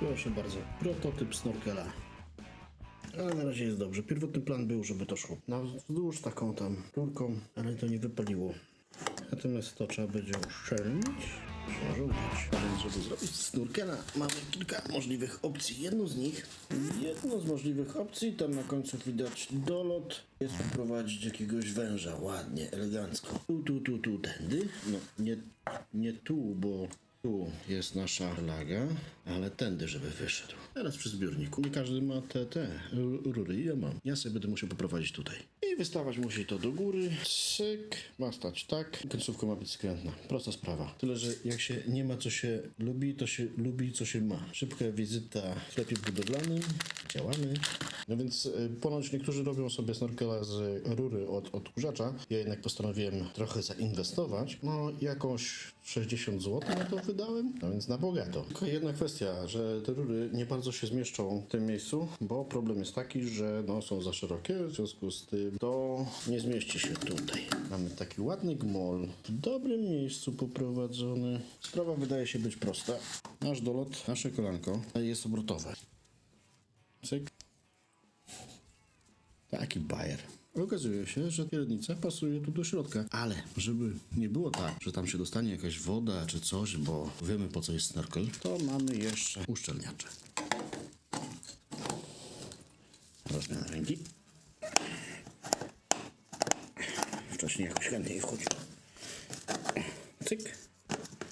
Proszę bardzo, prototyp snorkela. Ale na razie jest dobrze. Pierwotny plan był, żeby to szło na wzdłuż taką tam rurką, ale to nie wypaliło. Natomiast to trzeba będzie uszczelnić. Może udać. Więc, żeby zrobić snorkela, mamy kilka możliwych opcji. Jedną z nich, jedną z możliwych opcji, tam na końcu widać dolot, jest wprowadzić jakiegoś węża, ładnie, elegancko. Tu, tu, tu, tu, tędy. No, nie, nie tu, bo tu jest nasza laga, ale tędy, żeby wyszedł. Teraz przy zbiorniku. Nie każdy ma te, te ru- rury. Ja mam. Ja sobie będę musiał poprowadzić tutaj. I wystawać musi to do góry. Syk. Ma stać tak. Końcówka ma być skrętna. Prosta sprawa. Tyle, że jak się nie ma co się lubi, to się lubi co się ma. Szybka wizyta w sklepie budowlanym. Działamy. No więc y, ponoć niektórzy robią sobie snorkela z rury od odkurzacza. Ja jednak postanowiłem trochę zainwestować. No jakąś 60 zł na to wydałem, no więc na bogato. Tylko jedna kwestia, że te rury nie bardzo się zmieszczą w tym miejscu, bo problem jest taki, że no, są za szerokie, w związku z tym to nie zmieści się tutaj. Mamy taki ładny gmol, w dobrym miejscu poprowadzony. Sprawa wydaje się być prosta. Nasz dolot, nasze kolanko jest obrotowe. Cyk. Taki bajer. Okazuje się, że kierownica pasuje tu do środka, ale żeby nie było tak, że tam się dostanie jakaś woda czy coś, bo wiemy po co jest snorkel, to mamy jeszcze uszczelniacze. Rozmiana ręki. Wcześniej jakoś chętniej wchodził. Cyk.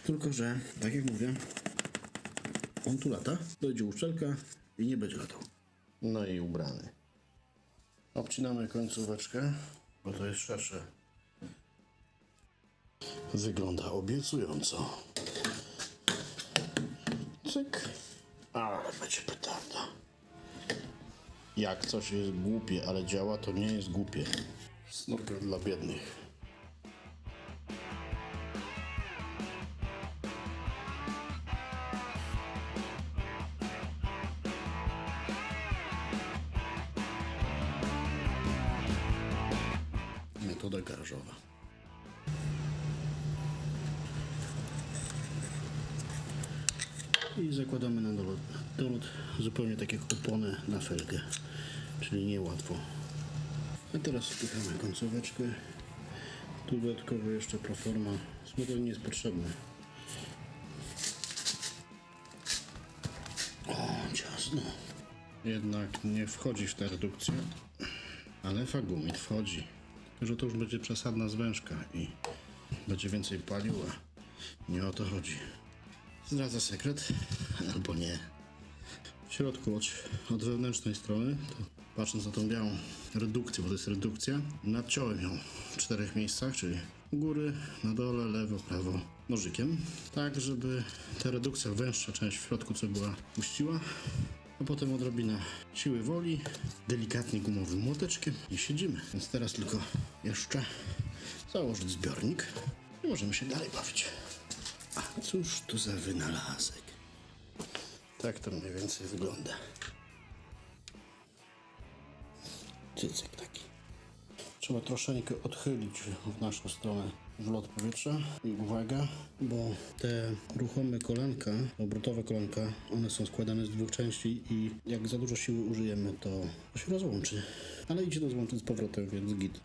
Tylko, że tak jak mówię, on tu lata, dojdzie uszczelka i nie będzie latał. No i ubrany. Obcinamy końcóweczkę, bo to jest szersze. Wygląda obiecująco. Cyk. Ale będzie petarda. Jak coś jest głupie, ale działa, to nie jest głupie. Snorkel dla biednych. Metoda garażowa. I zakładamy na dolot, dolot zupełnie tak jak na felgę, czyli niełatwo. A teraz wpychamy końcóweczkę. Tu dodatkowo jeszcze proforma. Smutno nie jest potrzebny. O, ciasno. Jednak nie wchodzi w tę redukcję, ale fagumit wchodzi. Że to już będzie przesadna zwężka i będzie więcej paliła. Nie o to chodzi. Zdradza sekret, albo nie. W środku od, od wewnętrznej strony, patrząc na tą białą redukcję, bo to jest redukcja, nadciąłem ją w czterech miejscach, czyli u góry, na dole, lewo, prawo, nożykiem, tak żeby ta redukcja, węższa część w środku, co była, puściła, a potem odrobina siły woli, delikatnie gumowym młoteczkiem i siedzimy. Więc teraz tylko jeszcze założyć zbiornik i możemy się dalej bawić. A cóż to za wynalazek? Tak to mniej więcej wygląda. Cycyk. Trzeba troszeczkę odchylić w naszą stronę wlot powietrza. I uwaga, bo te ruchome kolanka, obrotowe kolanka, one są składane z dwóch części i jak za dużo siły użyjemy, to się rozłączy. Ale idzie to złączyć z powrotem, więc git.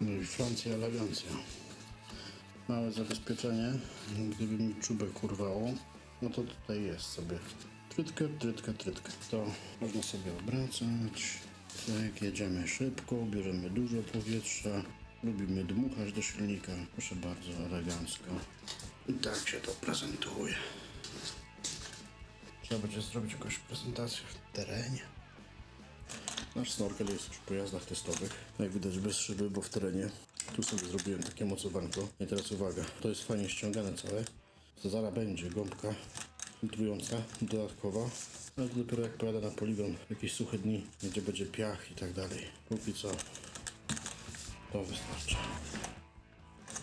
No i Francja elegancja. Małe zabezpieczenie. Gdyby mi czubek urwało, no to tutaj jest sobie. Trytka, trytka, trytka. To można sobie obracać. Tak, jedziemy szybko, bierzemy dużo powietrza. Lubimy dmuchać do silnika. Proszę bardzo, elegancko. I tak się to prezentuje. Trzeba będzie zrobić jakąś prezentację w terenie. Nasz snorkel jest już w pojazdach testowych. Jak widać bez szyby, bo w terenie. Tu sobie zrobiłem takie mocowanko. I teraz uwaga, to jest fajnie ściągane całe. To zaraz będzie gąbka filtrująca, dodatkowa. Ale to dopiero jak pojadę na poligon jakieś suche dni, gdzie będzie piach i tak dalej. Póki co to wystarczy.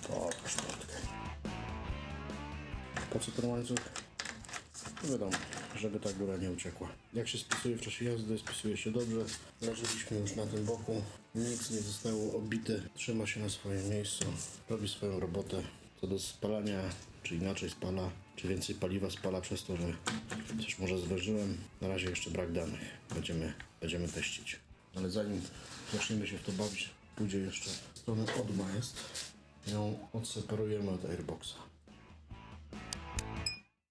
Pokaż plotkę. Po co ten łańcuch? No wiadomo, żeby ta góra nie uciekła. Jak się spisuje w czasie jazdy, spisuje się dobrze. Leżyliśmy już na tym boku, nic nie zostało obite, trzyma się na swoim miejscu, robi swoją robotę. Co do spalania, czy inaczej spala, czy więcej paliwa spala przez to, że coś może zważyłem. Na razie jeszcze brak danych. Będziemy, będziemy teścić. Ale zanim zaczniemy się w to bawić, pójdzie jeszcze strona odma jest. Ją odseparujemy od airboxa.